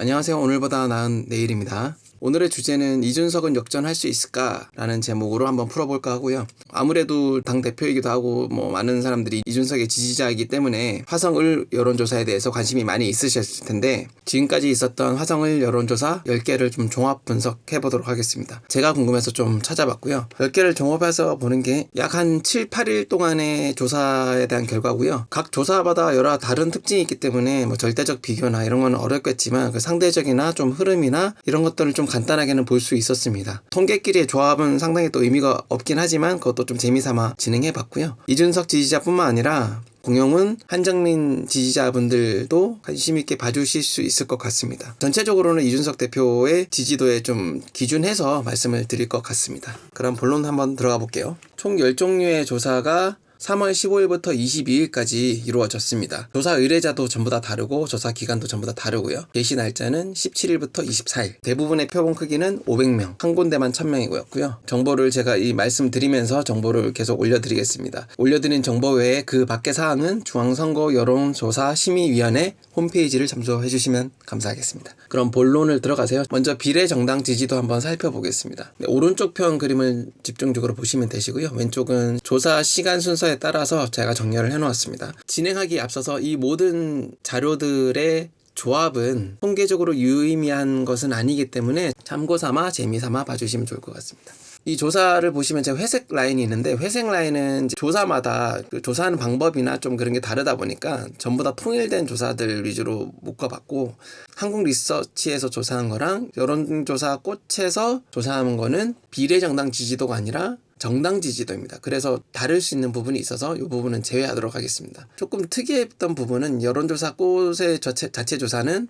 안녕하세요. 오늘보다 나은 내일입니다. 오늘의 주제는 이준석은 역전할 수 있을까라는 제목으로 한번 풀어볼까 하고요. 아무래도 당 대표이기도 하고 뭐 많은 사람들이 이준석의 지지자이기 때문에 화성을 여론조사에 대해서 관심이 많이 있으셨을 텐데 지금까지 있었던 화성을 여론조사 10개를 좀 종합 분석해 보도록 하겠습니다. 제가 궁금해서 좀 찾아봤고요. 10개를 종합해서 보는 게 약 한 7, 8일 동안의 조사에 대한 결과고요. 각 조사마다 여러 다른 특징이 있기 때문에 뭐 절대적 비교나 이런 건 어렵겠지만 그 상대적이나 좀 흐름이나 이런 것들을 좀 간단하게는 볼 수 있었습니다. 통계끼리의 조합은 상당히 또 의미가 없긴 하지만 그것도 좀 재미삼아 진행해 봤고요. 이준석 지지자뿐만 아니라 공영은 한정민 지지자분들도 관심 있게 봐주실 수 있을 것 같습니다. 전체적으로는 이준석 대표의 지지도에 좀 기준해서 말씀을 드릴 것 같습니다. 그럼 본론 한번 들어가 볼게요. 총 10종류의 조사가 3월 15일부터 22일까지 이루어졌습니다. 조사 의뢰자도 전부 다 다르고 조사 기간도 전부 다 다르고요. 개시 날짜는 17일부터 24일. 대부분의 표본 크기는 500명, 한 군데만 1000명이고요. 정보를 제가 이 말씀드리면서 정보를 계속 올려드리겠습니다. 올려드린 정보 외에 그 밖의 사항은 중앙선거 여론조사 심의위원회 홈페이지를 참조해 주시면 감사하겠습니다. 그럼 본론을 들어가세요. 먼저 비례 정당 지지도 한번 살펴보겠습니다. 네, 오른쪽 편 그림을 집중적으로 보시면 되시고요. 왼쪽은 조사 시간 순서 에 따라서 제가 정렬을 해놓았습니다. 진행하기 앞서서 이 모든 자료들의 조합은 통계적으로 유의미한 것은 아니기 때문에 참고 삼아 재미 삼아 봐주시면 좋을 것 같습니다. 이 조사를 보시면 제가 회색 라인이 있는데 회색 라인은 조사마다 그 조사하는 방법이나 좀 그런 게 다르다 보니까 전부 다 통일된 조사들 위주로 묶어봤고 한국 리서치에서 조사한 거랑 여론조사 꽃에서 조사한 거는 비례정당 지지도가 아니라 정당 지지도입니다. 그래서 다를 수 있는 부분이 있어서 이 부분은 제외하도록 하겠습니다. 조금 특이했던 부분은 여론조사 꽃의 자체, 자체 조사는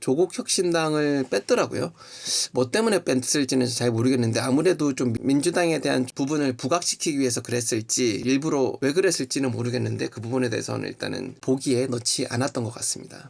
조국 혁신당을 뺐더라고요. 뭐 때문에 뺐을지는 잘 모르겠는데 아무래도 좀 민주당에 대한 부분을 부각시키기 위해서 그랬을지 일부러 왜 그랬을지는 모르겠는데 그 부분에 대해서는 일단은 보기에 넣지 않았던 것 같습니다.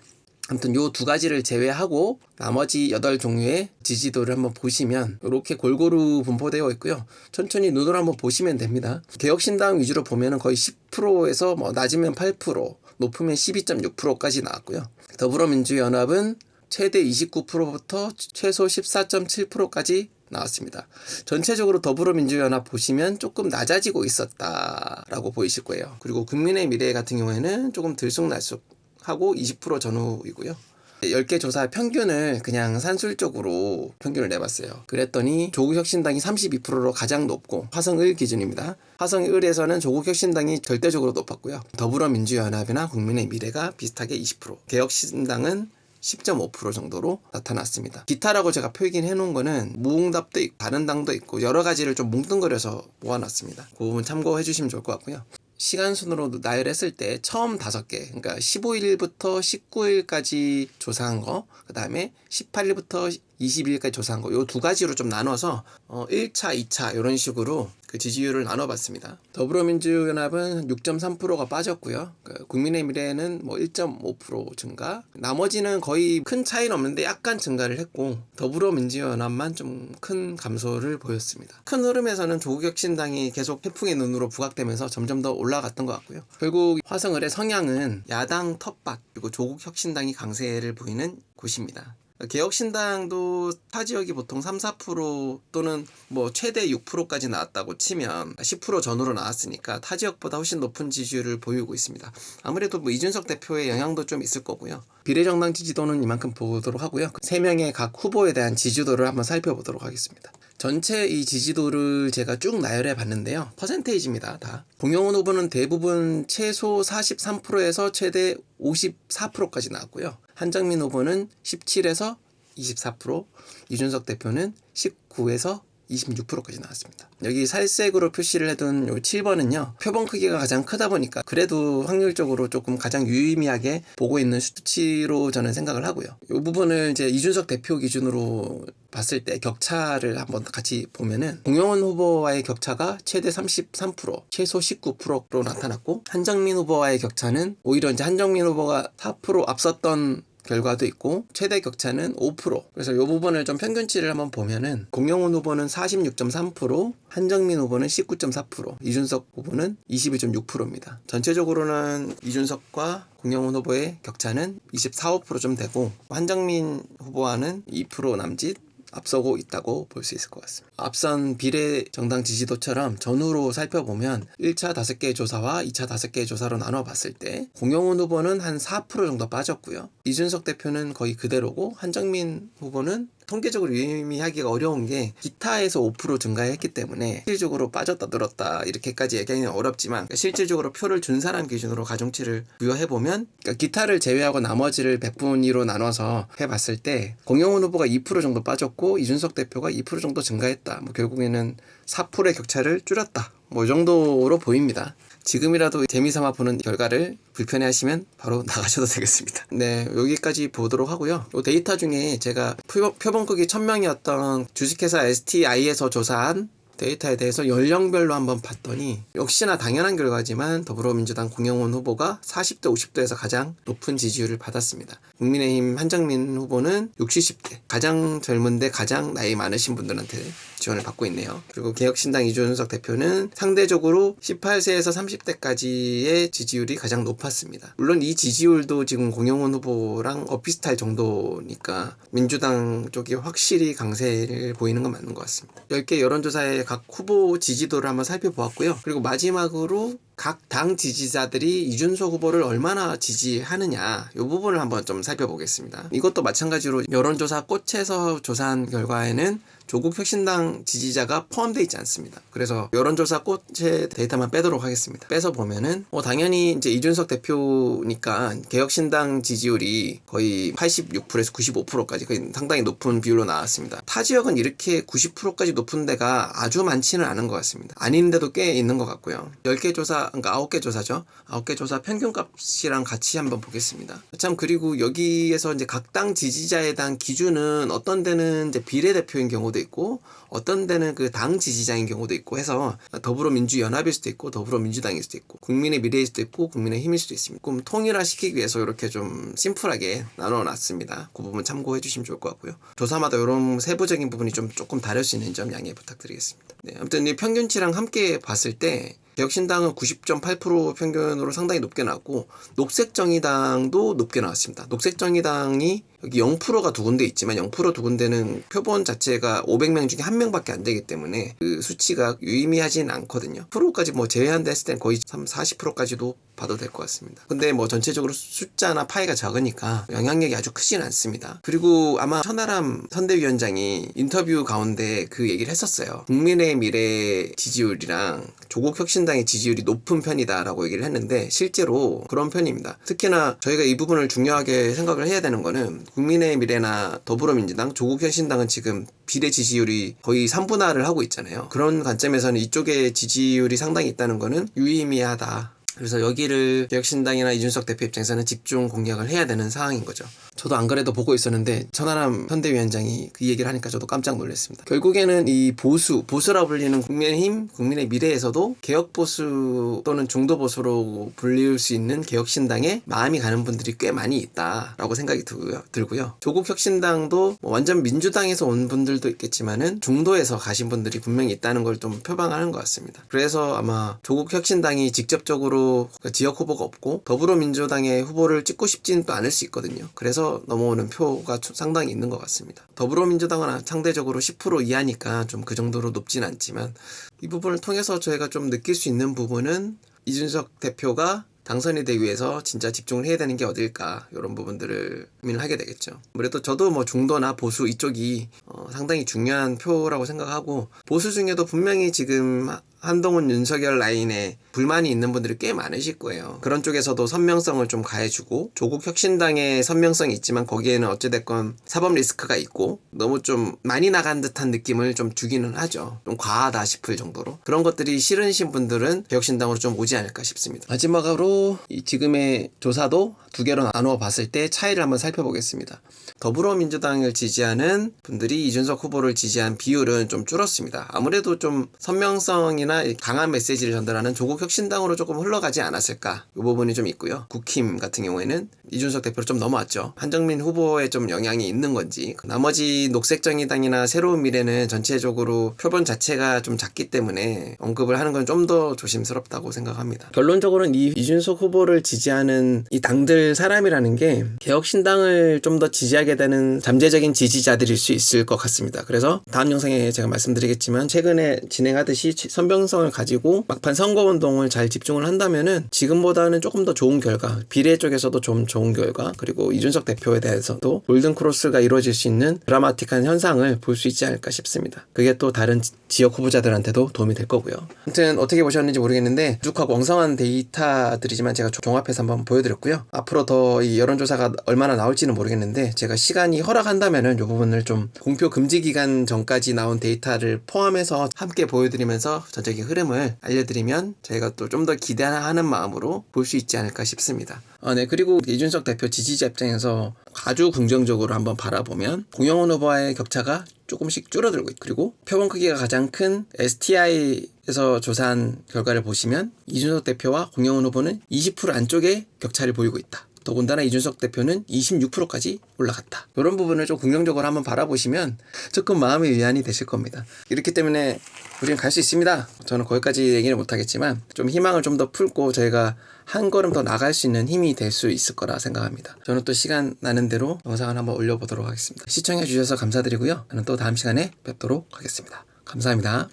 아무튼 요 두 가지를 제외하고 나머지 여덟 종류의 지지도를 한번 보시면 이렇게 골고루 분포되어 있고요. 천천히 눈으로 한번 보시면 됩니다. 개혁신당 위주로 보면은 거의 10%에서 뭐 낮으면 8%, 높으면 12.6%까지 나왔고요. 더불어민주연합은 최대 29%부터 최소 14.7%까지 나왔습니다. 전체적으로 더불어민주연합 보시면 조금 낮아지고 있었다라고 보이실 거예요. 그리고 국민의 미래 같은 경우에는 조금 들쑥날쑥 하고 20% 전후이고요. 10개 조사 평균을 그냥 산술적으로 평균을 내봤어요. 그랬더니 조국혁신당이 32%로 가장 높고 화성을 기준입니다. 화성을에서는 조국혁신당이 절대적으로 높았고요. 더불어민주연합이나 국민의 미래가 비슷하게 20%, 개혁신당은 10.5% 정도로 나타났습니다. 기타라고 제가 표기해 놓은 거는 무응답도 있고 다른 당도 있고 여러 가지를 좀 뭉뚱그려서 모아놨습니다. 그 부분 참고해 주시면 좋을 것 같고요. 시간 순으로 나열했을 때 처음 다섯 개, 그러니까 15일부터 19일까지 조사한 거, 그 다음에 18일부터 20일까지 조사한 거, 요 두 가지로 좀 나눠서 어, 1차, 2차 이런 식으로 그 지지율을 나눠봤습니다. 더불어민주연합은 6.3%가 빠졌고요. 그 국민의 미래는 뭐 1.5% 증가. 나머지는 거의 큰 차이는 없는데 약간 증가를 했고 더불어민주연합만 좀 큰 감소를 보였습니다. 큰 흐름에서는 조국혁신당이 계속 태풍의 눈으로 부각되면서 점점 더 올라갔던 것 같고요. 결국 화성을의 성향은 야당 텃밭 그리고 조국혁신당이 강세를 보이는 곳입니다. 개혁신당도 타 지역이 보통 3, 4% 또는 뭐 최대 6%까지 나왔다고 치면 10% 전후로 나왔으니까 타 지역보다 훨씬 높은 지지율을 보이고 있습니다. 아무래도 뭐 이준석 대표의 영향도 좀 있을 거고요. 비례정당 지지도는 이만큼 보도록 하고요. 세 명의 각 후보에 대한 지지도를 한번 살펴보도록 하겠습니다. 전체 이 지지도를 제가 쭉 나열해 봤는데요. 퍼센테이지입니다. 다. 공영훈 후보는 대부분 최소 43%에서 최대 54%까지 나왔고요. 한정민 후보는 17에서 24%, 이준석 대표는 19에서 26%까지 나왔습니다. 여기 살색으로 표시를 해둔 요 7번은요. 표본 크기가 가장 크다 보니까 그래도 확률적으로 조금 가장 유의미하게 보고 있는 수치로 저는 생각을 하고요. 이 부분을 이제 이준석 대표 기준으로 봤을 때 격차를 한번 같이 보면은 공영원 후보와의 격차가 최대 33%, 최소 19%로 나타났고 한정민 후보와의 격차는 오히려 이제 한정민 후보가 4% 앞섰던 결과도 있고 최대 격차는 5%. 그래서 이 부분을 좀 평균치를 한번 보면은 공영훈 후보는 46.3%, 한정민 후보는 19.4%, 이준석 후보는 22.6%입니다. 전체적으로는 이준석과 공영훈 후보의 격차는 24, 5%좀 되고 한정민 후보와는 2% 남짓 앞서고 있다고 볼 수 있을 것 같습니다. 앞선 비례 정당 지지도처럼 전후로 살펴보면 1차 5개 조사와 2차 5개 조사로 나눠 봤을 때 공영훈 후보는 한 4% 정도 빠졌고요. 이준석 대표는 거의 그대로고 한정민 후보는 통계적으로 유의미하기가 어려운 게 기타에서 5% 증가했기 때문에 실질적으로 빠졌다 늘었다 이렇게까지 얘기하기는 어렵지만 실질적으로 표를 준 사람 기준으로 가중치를 부여해 보면 그러니까 기타를 제외하고 나머지를 100분위로 나눠서 해봤을 때 공영훈 후보가 2% 정도 빠졌고 이준석 대표가 2% 정도 증가했다. 뭐 결국에는 4%의 격차를 줄였다. 뭐 이 정도로 보입니다. 지금이라도 재미삼아 보는 결과를 불편해하시면 바로 나가셔도 되겠습니다. 네, 여기까지 보도록 하고요. 이 데이터 중에 제가 표, 표본 크기 1000명이었던 주식회사 STI에서 조사한 데이터에 대해서 연령별로 한번 봤더니 역시나 당연한 결과지만 더불어민주당 공영훈 후보가 40대 50대에서 가장 높은 지지율을 받았습니다. 국민의힘 한정민 후보는 60, 70대 가장 젊은데 가장 나이 많으신 분들한테 지원을 받고 있네요. 그리고 개혁신당 이준석 대표는 상대적으로 18세에서 30대까지의 지지율이 가장 높았습니다. 물론 이 지지율도 지금 공영훈 후보랑 엇비슷할 정도니까 민주당 쪽이 확실히 강세를 보이는 건 맞는 것 같습니다. 10개 여론조사의 각 후보 지지도를 한번 살펴보았고요. 그리고 마지막으로 각 당 지지자들이 이준석 후보를 얼마나 지지하느냐 이 부분을 한번 좀 살펴보겠습니다. 이것도 마찬가지로 여론조사 꽃에서 조사한 결과에는 조국 혁신당 지지자가 포함되어 있지 않습니다. 그래서 여론조사 꽃의 데이터만 빼도록 하겠습니다. 빼서 보면은 뭐 당연히 이제 이준석 대표니까 개혁신당 지지율이 거의 86%에서 95%까지 거의 상당히 높은 비율로 나왔습니다. 타 지역은 이렇게 90%까지 높은 데가 아주 많지는 않은 것 같습니다. 아닌데도 꽤 있는 것 같고요. 10개 조사, 그러니까 9개 조사죠. 9개 조사 평균값이랑 같이 한번 보겠습니다. 참 그리고 여기에서 이제 각 당 지지자에 대한 기준은 어떤 데는 이제 비례대표인 경우도 있고 어떤 데는 그 당 지지자인 경우도 있고 해서 더불어민주연합일 수도 있고 더불어민주당일 수도 있고 국민의 미래일 수도 있고 국민의 힘일 수도 있습니다. 그럼 통일화시키기 위해서 이렇게 좀 심플하게 나눠 놨습니다. 그 부분 참고해 주시면 좋을 것 같고요. 조사마다 이런 세부적인 부분이 좀 조금 다를 수 있는 점 양해 부탁드리겠습니다. 네, 아무튼 이 평균치랑 함께 봤을 때 개혁신당은 90.8% 평균으로 상당히 높게 나왔고 녹색정의당도 높게 나왔습니다. 녹색정의당이 여기 0%가 두 군데 있지만 0%두 군데는 표본 자체가 500명 중에 한 명밖에 안 되기 때문에 그 수치가 유의미하진 않거든요. 프로까지 뭐 제외한다 했을 땐 거의 3, 40%까지도 봐도 될 것 같습니다. 근데 뭐 전체적으로 숫자나 파이가 적으니까 영향력이 아주 크진 않습니다. 그리고 아마 천하람 선대위원장이 인터뷰 가운데 그 얘기를 했었어요. 국민의 미래 지지율이랑 조국 혁신당의 지지율이 높은 편이다라고 얘기를 했는데 실제로 그런 편입니다. 특히나 저희가 이 부분을 중요하게 생각을 해야 되는 거는 국민의 미래나 더불어민주당, 조국 혁신당은 지금 비례 지지율이 거의 3분할을 하고 있잖아요. 그런 관점에서는 이쪽에 지지율이 상당히 있다는 거는 유의미하다. 그래서 여기를 개혁신당이나 이준석 대표 입장에서는 집중 공략을 해야 되는 상황인 거죠. 저도 안 그래도 보고 있었는데 천하람 현대위원장이 그 얘기를 하니까 저도 깜짝 놀랐습니다. 결국에는 이 보수, 보수라 불리는 국민의힘, 국민의 미래에서도 개혁 보수 또는 중도 보수로 불릴 수 있는 개혁신당에 마음이 가는 분들이 꽤 많이 있다라고 생각이 들고요. 들고요. 조국 혁신당도 뭐 완전 민주당에서 온 분들도 있겠지만은 중도에서 가신 분들이 분명히 있다는 걸 좀 표방하는 것 같습니다. 그래서 아마 조국 혁신당이 직접적으로 그 지역 후보가 없고 더불어민주당의 후보를 찍고 싶지는 또 않을 수 있거든요. 그래서 넘어오는 표가 상당히 있는 것 같습니다. 더불어민주당은 상대적으로 10% 이하니까 좀 그 정도로 높진 않지만 이 부분을 통해서 저희가 좀 느낄 수 있는 부분은 이준석 대표가 당선이 되기 위해서 진짜 집중을 해야 되는 게 어딜까 이런 부분들을 고민을 하게 되겠죠. 아무래도 저도 뭐 중도나 보수 이쪽이 어, 상당히 중요한 표라고 생각하고 보수 중에도 분명히 지금 한동훈 윤석열 라인에 불만이 있는 분들이 꽤 많으실 거예요. 그런 쪽에서도 선명성을 좀 가해주고 조국 혁신당의 선명성이 있지만 거기에는 어찌됐건 사법 리스크가 있고 너무 좀 많이 나간 듯한 느낌을 좀 주기는 하죠. 좀 과하다 싶을 정도로 그런 것들이 싫으신 분들은 혁신당으로 좀 오지 않을까 싶습니다. 마지막으로 이 지금의 조사도 두 개로 나누어 봤을 때 차이를 한번 살펴보겠습니다. 더불어민주당을 지지하는 분들이 이준석 후보를 지지한 비율은 좀 줄었습니다. 아무래도 좀 선명성이 나 더더군다나 이 강한 메시지를 전달하는 조국 혁신당으로 조금 흘러가지 않았을까 이 부분이 좀 있고요. 국힘 같은 경우에는 이준석 대표로 좀 넘어왔죠. 한정민 후보에 좀 영향이 있는 건지 나머지 녹색정의당이나 새로운 미래는 전체적으로 표본 자체가 좀 작기 때문에 언급을 하는 건 좀 더 조심스럽다고 생각합니다. 결론적으로는 이 이준석 후보를 지지하는 이 당들 사람이라는 게 개혁신당을 좀 더 지지하게 되는 잠재적인 지지자들일 수 있을 것 같습니다. 그래서 다음 영상에 제가 말씀드리겠지만 최근에 진행하듯이 선병 성을 가지고 막판 선거 운동을 잘 집중을 한다면은 지금보다는 조금 더 좋은 결과 비례 쪽에서도 좀 좋은 결과 그리고 이준석 대표에 대해서도 골든 크로스가 이루어질 수 있는 드라마틱한 현상을 볼 수 있지 않을까 싶습니다. 그게 또 다른 지- 지역 후보자들한테도 도움이 될 거고요. 아무튼 어떻게 보셨는지 모르겠는데 쭉 왕성한 데이터들이지만 제가 종합해서 한번 보여드렸고요. 앞으로 더 이 여론조사가 얼마나 나올지는 모르겠는데 제가 시간이 허락한다면은 이 부분을 좀 공표 금지 기간 전까지 나온 데이터를 포함해서 함께 보여드리면서 전 적인 흐름을 알려드리면 저희가 또 좀 더 기대하는 마음으로 볼 수 있지 않을까 싶습니다. 아, 네. 그리고 이준석 대표 지지자 입장에서 아주 긍정적으로 한번 바라보면 공영훈 후보와의 격차가 조금씩 줄어들고 있고 그리고 표본 크기가 가장 큰 STI에서 조사한 결과를 보시면 이준석 대표와 공영훈 후보는 20% 안쪽에 격차를 보이고 있다. 더군다나 이준석 대표는 26%까지 올라갔다. 이런 부분을 좀 긍정적으로 한번 바라보시면 조금 마음의 위안이 되실 겁니다. 이렇기 때문에 우리는 갈 수 있습니다. 저는 거기까지 얘기를 못하겠지만 좀 희망을 좀 더 풀고 저희가 한 걸음 더 나갈 수 있는 힘이 될 수 있을 거라 생각합니다. 저는 또 시간 나는 대로 영상을 한번 올려보도록 하겠습니다. 시청해 주셔서 감사드리고요. 저는 또 다음 시간에 뵙도록 하겠습니다. 감사합니다.